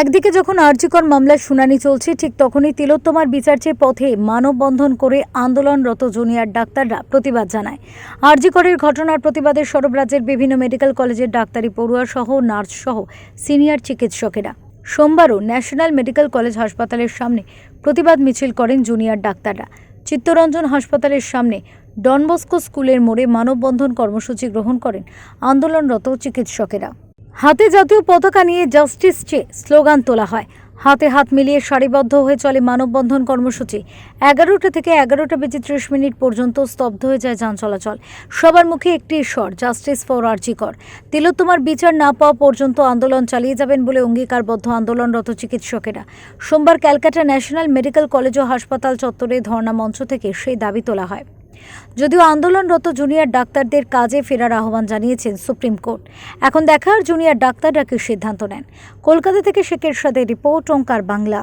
একদিকে যখন আর্জিকর মামলার শুনানি চলছে, ঠিক তখনই তিলোত্তমার বিচার চেয়ে পথে মানববন্ধন করে আন্দোলনরত জুনিয়র ডাক্তাররা প্রতিবাদ জানায়। আর্জিকরের ঘটনার প্রতিবাদে সরব রাজ্যের বিভিন্ন মেডিকেল কলেজের ডাক্তারি পড়ুয়া সহ, নার্স সহ সিনিয়র চিকিৎসকেরা। সোমবারও ন্যাশনাল মেডিকেল কলেজ হাসপাতালের সামনে প্রতিবাদ মিছিল করেন জুনিয়র ডাক্তাররা। চিত্তরঞ্জন হাসপাতালের সামনে ডনবস্কো স্কুলের মোড়ে মানববন্ধন কর্মসূচি গ্রহণ করেন আন্দোলনরত চিকিৎসকেরা। হাতে জাতীয় পতাকা নিয়ে জাস্টিস চেয়ে স্লোগান তোলা হয়, হাতে হাত মিলিয়ে সারিবদ্ধ হয়ে চলে মানববন্ধন কর্মসূচি। এগারোটা থেকে এগারোটা বেজে ত্রিশ মিনিট পর্যন্ত স্তব্ধ হয়ে যায় যান চলাচল। সবার মুখে একটি স্বর, জাস্টিস ফর আর্জিকর। তিলোত্তমার বিচার না পাওয়া পর্যন্ত আন্দোলন চালিয়ে যাবেন বলে অঙ্গীকারবদ্ধ আন্দোলনরত চিকিৎসকেরা। সোমবার ক্যালকাটা ন্যাশনাল মেডিকেল কলেজ ও হাসপাতাল চত্বরে ধর্ণা মঞ্চ থেকে সেই দাবি তোলা হয়। যদিও আন্দোলনরত জুনিয়র ডাক্তারদের কাজে ফেরার আহ্বান জানিয়েছেন সুপ্রিম কোর্ট। এখন দেখার জুনিয়র ডাক্তাররা কি সিদ্ধান্ত নেন? কলকাতা থেকে শেখের সাথে রিপোর্ট, ওঙ্কার বাংলা।